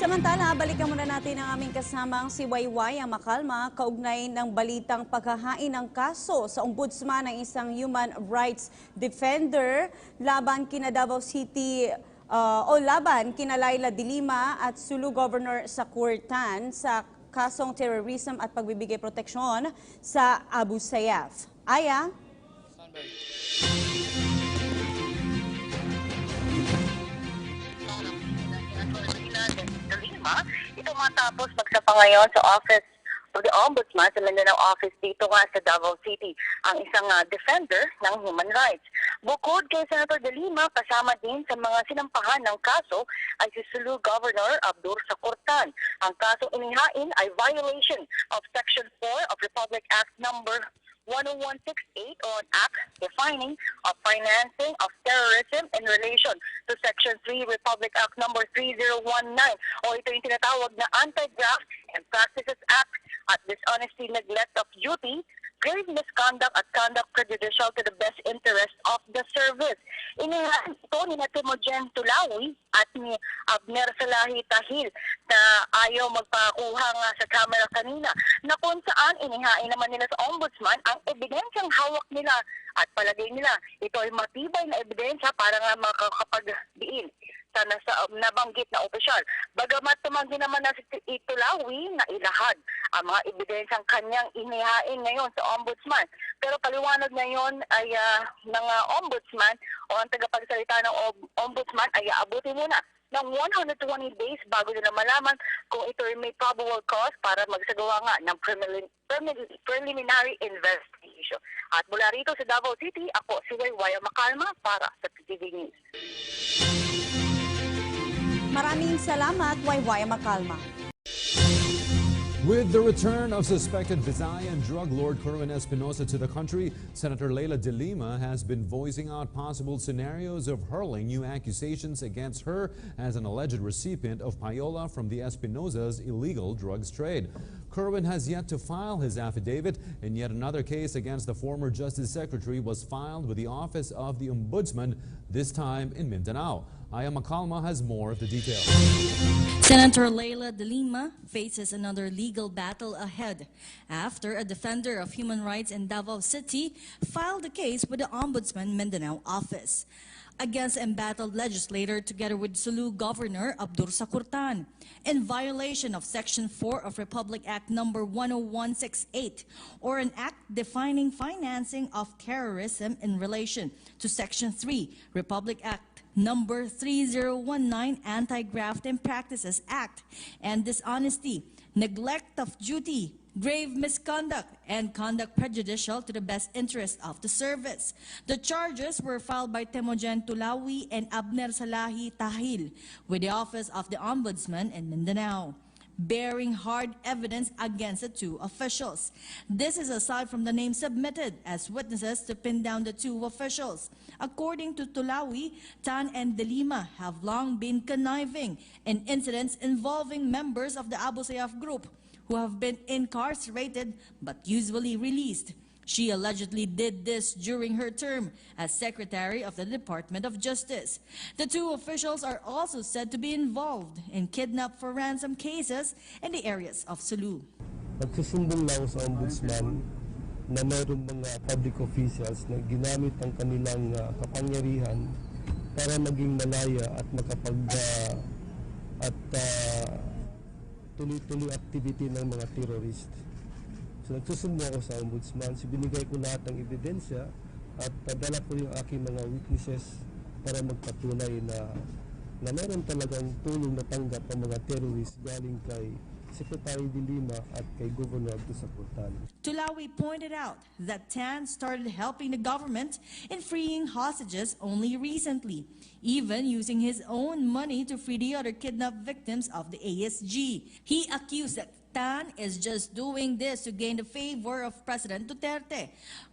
Samantala, balikan muna natin ang aming kasamang si Wayway ang makalma kaugnay ng balitang paghahain ng kaso sa ombudsman ng isang human rights defender laban kina Davao City uh, o laban kina Laila Dilima at Sulu Governor sa Kurtan sa kasong terrorism at pagbibigay proteksyon sa Abu Sayyaf. Aya? Ito matapos magsapa ngayon sa office of the Ombudsman sa Mindanao office dito nga sa Davao City ang isang ah, defender ng human rights. Bukod kay Senator De Lima, kasama din sa mga sinampahan ng kaso ay si Sulu Governor Abdur Sakurtan. Ang kasong inihain ay violation of Section 4 of Republic Act number 10168 on Act defining of financing of terrorism in relation to Section 3 Republic Act number 3019 o ito yung tinatawag na Anti-Graft and Practices Act dishonesty, neglect of duty, grave misconduct at conduct prejudicial to the best interest of the service. Inihain ito ni na Timogen Tulawi at ni Abner Salahi Tahil na ayaw magpakuha nga sa camera kanina na kung saan inihain naman nila sa ombudsman ang ebidensyang hawak nila at palagay nila ito ay matibay na ebidensya para nga makakapagdiin sa nasa nabanggit na opisyal. Bagamat tumanggi naman na si Itulawi na ilahad ang mga ebidensyang kanyang inihain ngayon sa ombudsman. Pero paliwanag ngayon ay ah, ng ah, ombudsman o ang tagapagsalita ng om- ombudsman ay aabutin muna ng 120 days bago nila malaman kung ito ay may probable cause para magsagawa nga ng prelimin- prelimin- preliminary investigation. At mula rito sa Davao City, ako si Waywaya Makalma para sa PTV News. Maraming salamat, Makalma. With the return of suspected Visayan drug lord Kerwin Espinosa to the country, Senator Leila De Lima has been voicing out possible scenarios of hurling new accusations against her as an alleged recipient of payola from the Espinosa's illegal drugs trade. Kerwin has yet to file his affidavit, and yet another case against the former Justice Secretary was filed with the Office of the Ombudsman, this time in Mindanao. Aya Makalma has more of the details. Senator Leila de Lima faces another legal battle ahead after a defender of human rights in Davao City filed a case with the Ombudsman Mindanao office against embattled legislator together with Sulu Governor Abdur Sakurtan in violation of Section 4 of Republic Act number 10168 or an act defining financing of terrorism in relation to Section 3 Republic Act number 3019 Anti-Graft and Practices Act and dishonesty, neglect of duty, grave misconduct, and conduct prejudicial to the best interest of the service. The charges were filed by Temogen Tulawi and Abner Salahi Tahil with the Office of the Ombudsman in Mindanao bearing hard evidence against the two officials. This is aside from the names submitted as witnesses to pin down the two officials. According to Tulawi, Tan and Delima have long been conniving in incidents involving members of the Abu Sayyaf group who have been incarcerated but usually released. She allegedly did this during her term as Secretary of the Department of Justice. The two officials are also said to be involved in kidnap for ransom cases in the areas of Sulu. Nagsusumbong lang sa ombudsman na mayroong mga public officials na ginamit ang kanilang ah, kapangyarihan para maging malaya at makapag ah, at ah, tuloy-tuloy activity ng mga terrorist. So nagsusumbong ako sa ombudsman, so binigay ko lahat ng ebidensya at padala ko yung aking mga witnesses para magpatunay na na meron talagang tulong na tanggap ang mga terrorist galing kay Secretary de Lima at kay Governor Tulawi pointed out that Tan started helping the government in freeing hostages only recently, even using his own money to free the other kidnapped victims of the ASG. He accused that Tan is just doing this to gain the favor of President Duterte.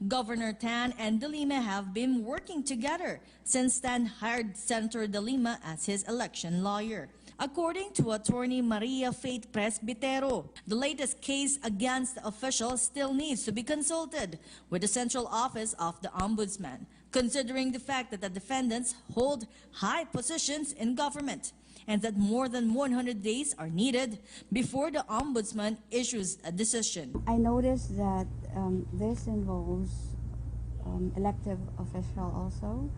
Governor Tan and De Lima have been working together since Tan hired Senator De Lima as his election lawyer. According to attorney Maria Faith Presbitero. The latest case against the official still needs to be consulted with the central office of the ombudsman, considering the fact that the defendants hold high positions in government and that more than 100 days are needed before the ombudsman issues a decision. I noticed that um, this involves um, elective official also,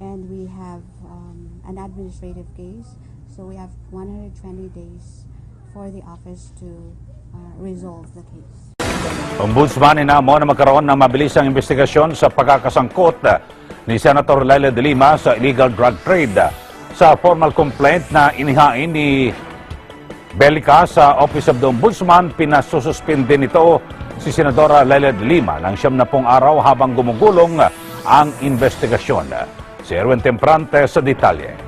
and we have um, an administrative case. So we have 120 days for the office to uh, resolve the case. Ombudsman inamo na magkaroon ng mabilisang investigasyon sa pagkakasangkot ni Senator Laila de Lima sa illegal drug trade. Sa formal complaint na inihain ni Belica sa Office of the Ombudsman, pinasususpinde nito si Senadora Laila de Lima ng siyam na pong araw habang gumugulong ang investigasyon. Si Erwin Temprante sa detalye.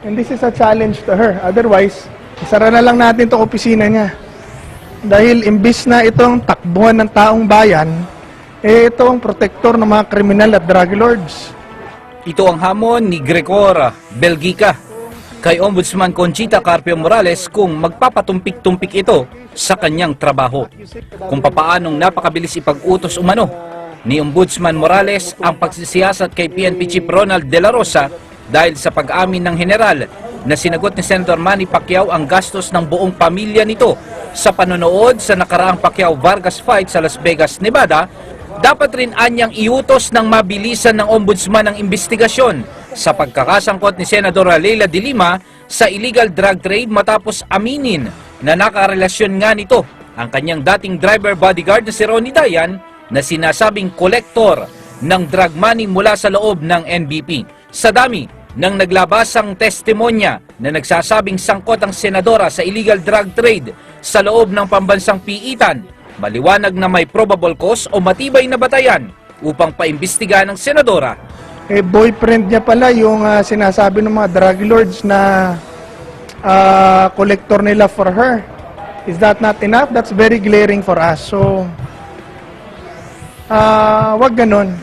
And this is a challenge to her. Otherwise, isara na lang natin itong opisina niya. Dahil imbis na itong takbuhan ng taong bayan, eh ito ang protektor ng mga kriminal at drug lords. Ito ang hamon ni Gregor Belgica kay Ombudsman Conchita Carpio Morales kung magpapatumpik-tumpik ito sa kanyang trabaho. Kung papaanong napakabilis ipag-utos umano ni Ombudsman Morales ang pagsisiyasat kay PNP Chief Ronald De La Rosa dahil sa pag-amin ng general na sinagot ni Senator Manny Pacquiao ang gastos ng buong pamilya nito sa panonood sa nakaraang Pacquiao-Vargas fight sa Las Vegas, Nevada dapat rin anyang iutos ng mabilisan ng ombudsman ang investigasyon sa pagkakasangkot ni Senadora Leila de Lima sa illegal drug trade matapos aminin na nakarelasyon nga nito ang kanyang dating driver bodyguard na si Ronnie Dayan na sinasabing kolektor ng drug money mula sa loob ng NBP. Sa dami ng naglabasang testimonya na nagsasabing sangkot ang senadora sa illegal drug trade sa loob ng pambansang piitan, maliwanag na may probable cause o matibay na batayan upang paimbestiga ng senadora. Eh boyfriend niya pala yung ah, sinasabi ng mga drug lords na ah, collector nila for her. Is that not enough? That's very glaring for us. So, ah wag ganun.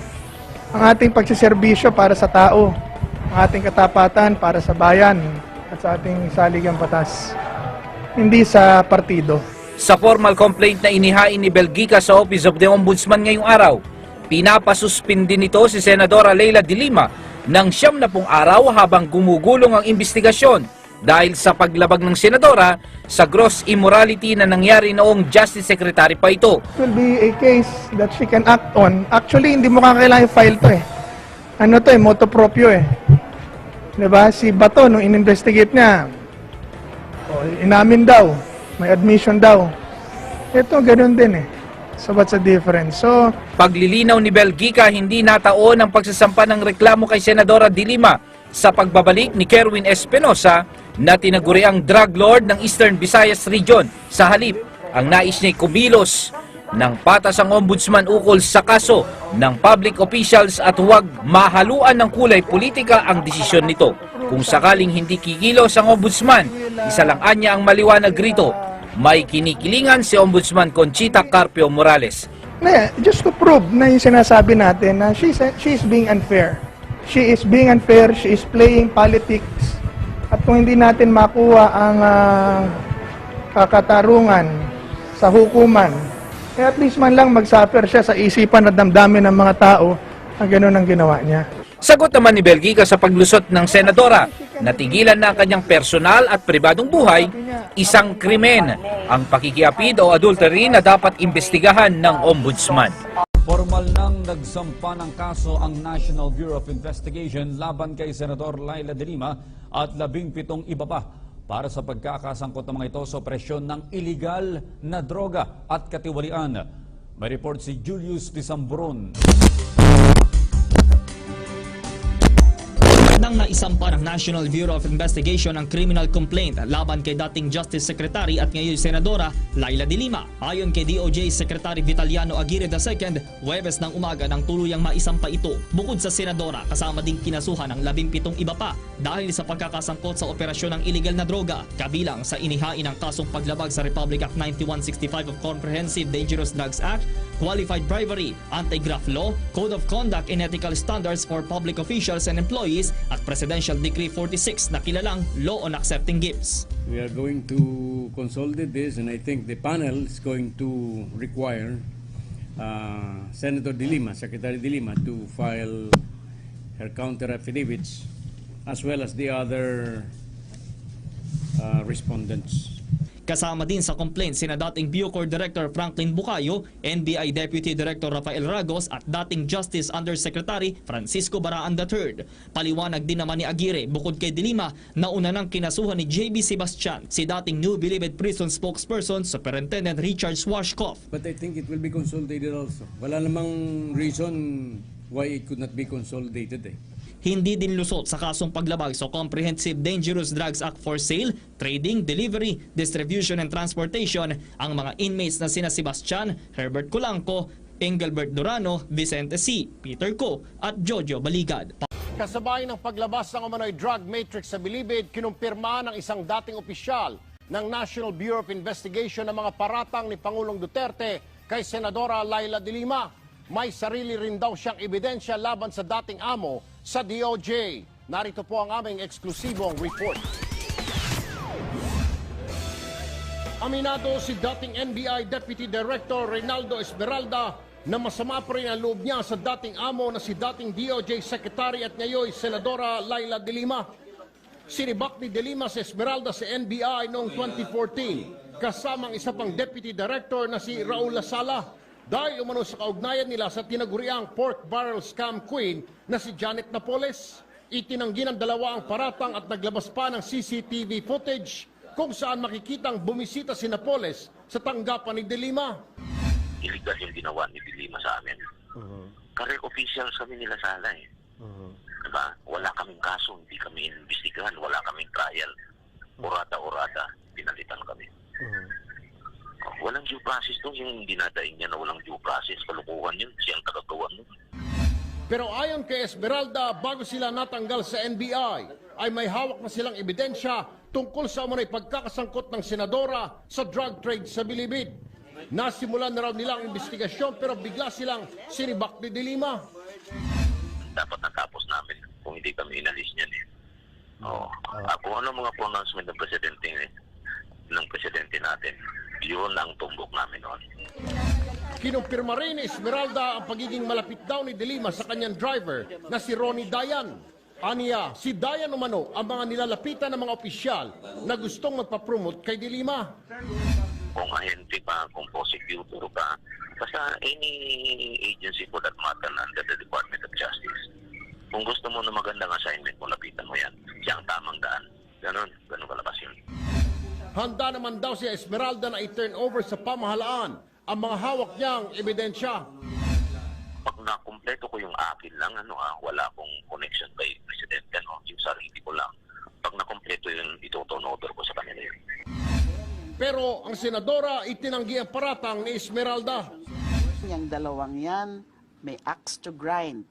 Ang ating pagsiservisyo para sa tao, ang ating katapatan para sa bayan at sa ating saligang batas. Hindi sa partido. Sa formal complaint na inihain ni Belgica sa Office of the Ombudsman ngayong araw, pinapasuspindi nito si Senadora Leila de Lima ng siyam na pong araw habang gumugulong ang investigasyon dahil sa paglabag ng senadora sa gross immorality na nangyari noong Justice Secretary pa ito. It will be a case that she can act on. Actually, hindi mo kakailangan i-file to eh. Ano to eh, moto proprio eh. 'Di ba? Si Bato, nung in-investigate niya, oh, inamin daw, may admission daw. Ito, ganun din eh. So, what's the difference? So, Paglilinaw ni Belgica, hindi nataon ang pagsasampa ng reklamo kay Senadora de Lima sa pagbabalik ni Kerwin Espinosa na tinaguri ang drug lord ng Eastern Visayas Region. Sa halip, ang nais niya kumilos ng patas ang ombudsman ukol sa kaso ng public officials at huwag mahaluan ng kulay politika ang desisyon nito. Kung sakaling hindi kikilos ang ombudsman, isa lang anya ang maliwanag rito, may kinikilingan si Ombudsman Conchita Carpio Morales. just to prove na yung sinasabi natin na she's, she's being unfair. She is being unfair, she is playing politics. At kung hindi natin makuha ang ah, kakatarungan sa hukuman, eh at least man lang mag-suffer siya sa isipan at damdamin ng mga tao na gano'n ang ginawa niya. Sagot naman ni Belgica sa paglusot ng senadora, natigilan na ang kanyang personal at pribadong buhay, isang krimen, ang pakikiapid o adultery na dapat imbestigahan ng ombudsman. Formal nang nagsampa ng kaso ang National Bureau of Investigation laban kay Senador Laila de Lima at labing pitong iba pa para sa pagkakasangkot ng mga ito sa operasyon ng iligal na droga at katiwalian. May report si Julius Tisambron. Nang naisampa ng National Bureau of Investigation ang criminal complaint laban kay dating Justice Secretary at ngayon Senadora Laila de Lima. Ayon kay DOJ Secretary Vitaliano Aguirre II, Huwebes ng umaga nang tuluyang maisampa ito. Bukod sa Senadora, kasama ding kinasuhan ng 17 iba pa dahil sa pagkakasangkot sa operasyon ng illegal na droga, kabilang sa inihain ng kasong paglabag sa Republic Act 9165 of Comprehensive Dangerous Drugs Act, qualified bribery, anti-graft law, code of conduct and ethical standards for public officials and employees at Presidential Decree 46 na kilalang law on accepting gifts. We are going to consolidate this, and I think the panel is going to require uh, Senator De Lima, Secretary De Lima, to file her counter affidavits as well as the other uh, respondents. Kasama din sa complaint sina dating Bucor Director Franklin Bucayo, NBI Deputy Director Rafael Ragos at dating Justice Undersecretary Francisco Baraan III. Paliwanag din naman ni Aguirre bukod kay Dilima na una nang kinasuhan ni JB Sebastian si dating New Bilibid Prison spokesperson Superintendent Richard Swashkoff. But I think it will be consolidated also. Wala namang reason why it could not be consolidated eh. Hindi din lusot sa kasong paglabag sa Comprehensive Dangerous Drugs Act for Sale, Trading, Delivery, Distribution and Transportation ang mga inmates na sina Sebastian, Herbert Culanco, Engelbert Durano, Vicente C., Peter Co. at Jojo Baligad. Kasabay ng paglabas ng umano'y drug matrix sa Bilibid, kinumpirma ng isang dating opisyal ng National Bureau of Investigation ng mga paratang ni Pangulong Duterte kay Senadora Laila de Lima. May sarili rin daw siyang ebidensya laban sa dating amo sa DOJ. Narito po ang aming eksklusibong report. Aminado si dating NBI Deputy Director Reynaldo Esmeralda na masama pa rin ang loob niya sa dating amo na si dating DOJ Secretary at ngayon Senadora Laila de Lima. Sinibak ni de Lima sa Esmeralda sa NBI noong 2014 kasamang isa pang Deputy Director na si Raul Lasala dahil umano sa kaugnayan nila sa tinaguriang pork barrel scam queen na si Janet Napoles. Itinanggi ng dalawa ang paratang at naglabas pa ng CCTV footage kung saan makikitang bumisita si Napoles sa tanggapan ni De Lima. illegal yung ginawa ni Dilima sa amin. Career officials kami nila sana eh. Diba? Wala kaming kaso, hindi kami investigahan, wala kaming trial. Urada-urada, pinalitan kami. Oh, Walang due process to, yung dinadaing niya na walang due process, kalukuhan yun, siyang tagagawa nun. Pero ayon kay Esmeralda, bago sila natanggal sa NBI, ay may hawak na silang ebidensya tungkol sa umunay pagkakasangkot ng senadora sa drug trade sa Bilibid. Nasimulan na raw nila ang investigasyon pero bigla silang sinibak ni De Lima. Dapat natapos namin kung hindi kami inalis niyan eh. Oo. Ah, kung ano mga pronouncement ng presidente ng presidente natin, yun ang tumbok namin noon. Kinumpirma rin ni Esmeralda ang pagiging malapit daw ni De Lima sa kanyang driver na si Ronnie Dayan. Aniya, si Dayan umano ang mga nilalapitan ng mga opisyal na gustong magpapromote kay De Lima. Kung ahente pa, kung prosecutor pa, basta any agency for that matter under the Department of Justice. Kung gusto mo na magandang assignment mo, lapitan mo yan. Siya ang tamang daan. Ganon, ganon kalabas yun. Handa naman daw si Esmeralda na i-turn over sa pamahalaan ang mga hawak niyang ebidensya. Pag nakumpleto ko yung akin lang, ano ah, wala akong connection kay Presidente, no? yung sarili ko lang. Pag nakumpleto yun, ito-turn over ko sa kanila yun. Pero ang senadora itinanggi ang paratang ni Esmeralda. Yung dalawang yan, may axe to grind.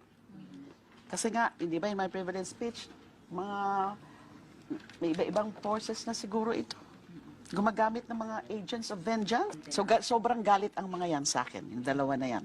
Kasi nga, hindi ba in my privilege speech, mga may iba-ibang forces na siguro ito. Gumagamit ng mga agents of vengeance. So, ga- sobrang galit ang mga yan sa akin, yung dalawa na yan.